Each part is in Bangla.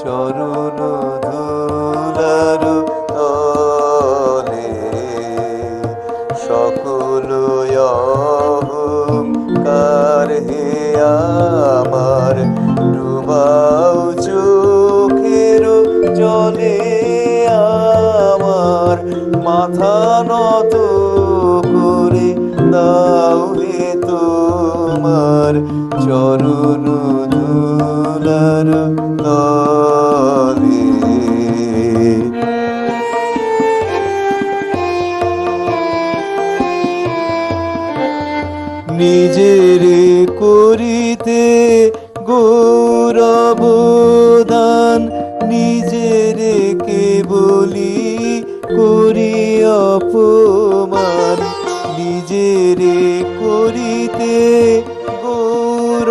চরণ ধুলার তলে, সকল অহংকার হে আমার। ডুবাও চোখের জলে আমার। মাথা নত করে দাও হে তোমার চরণ নিজের করিতে গৌরবদান নিজের কে বলি করি অপমান। নিজের করিতে গৌরবদান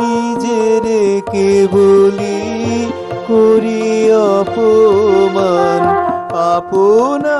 নিজের কে বলি করি অপমান। আপনারে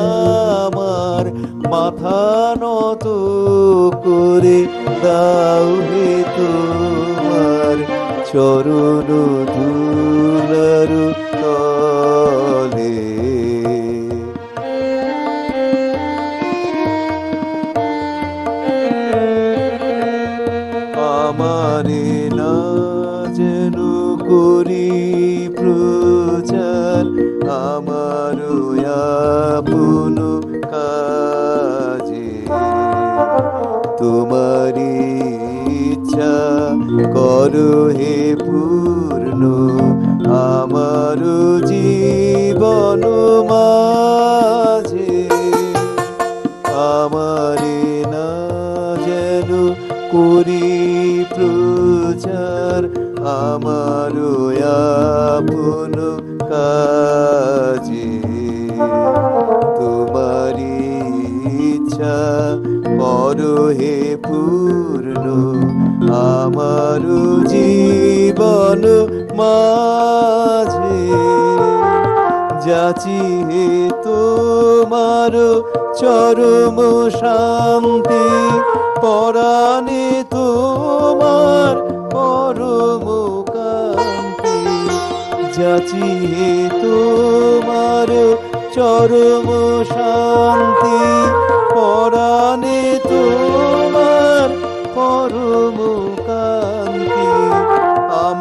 দাও হে তোমার চরণ ধুলার তলে। আমারে না যেন করি প্রচার আমার আপন করো হে পূর্ণ আমার জীবন মাঝে। আমারে না যেন করি প্রচার আমার আপন কাজে। জীবন মাঝে। যাচি তোমার চরম শান্তি পরাণে তোমার পরম কান্তি যাচি তোমার চরম শান্তি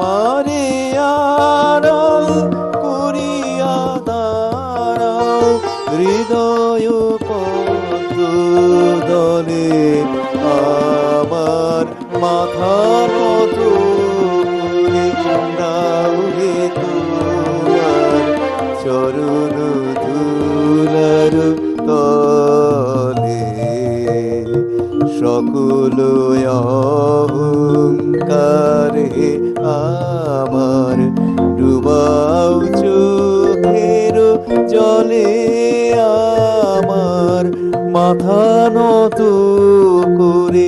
আমারে আড়াল করিয়া দাঁড়াও। হৃদয় দলে আমার মাথা দাও হে তোমার চরণ মাথা নত করে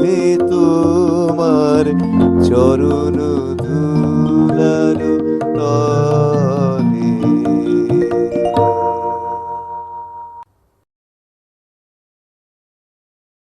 হে তোমার চরণ